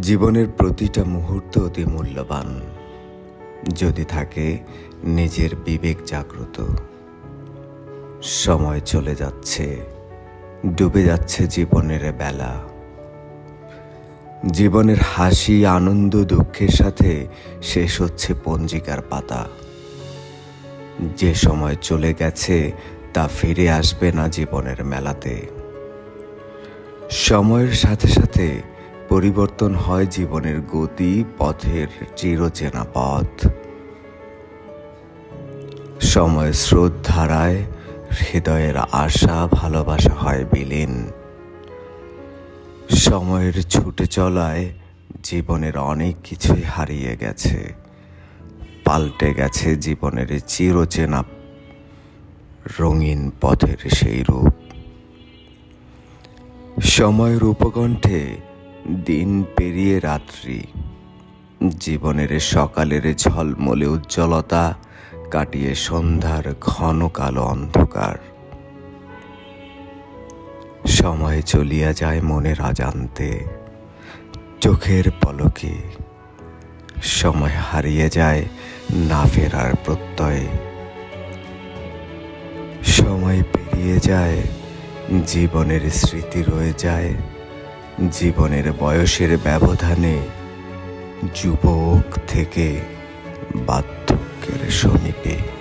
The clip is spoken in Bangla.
জীবনের প্রতিটা মুহূর্ত অতি মূল্যবান। যদি থাকে নিজের বিবেক জাগ্রত। সময় চলে যাচ্ছে, ডুবে যাচ্ছে জীবনের বেলা। জীবনের হাসি, আনন্দ, দুঃখের সাথে শেষ হচ্ছে পঞ্জিকার পাতা। যে সময় চলে গেছে, তা ফিরে আসবে না জীবনের মেলাতে। সময়ের সাথে সাথে পরিবর্তন হয় জীবনের গতি, পথের চিরচেনা পথ। সময় স্রোত ধারায় হৃদয়ের আশা, ভালোবাসা হয় বিলীন। সময়ের ছুটে চলায় জীবনের অনেক কিছুই হারিয়ে গেছে। পাল্টে গেছে জীবনের চিরচেনা রঙিন পথের সেই রূপ। সময়ের উপকণ্ঠে দিন পেরিয়ে রাত্রি। জীবনের সকালের ঝলমলে উজ্জ্বলতা কাটিয়ে সন্ধ্যার ঘন কালো অন্ধকার। সময় চলিয়া যায় মনের অজান্তে, চোখের পলকে। সময় হারিয়ে যায় না ফেরার প্রত্যয়ে। সময় পেরিয়ে যায়, জীবনের স্মৃতি রয়ে যায় জীবনের বয়সের ব্যবধানে যুবক থেকে বার্ধক্যের সমীপে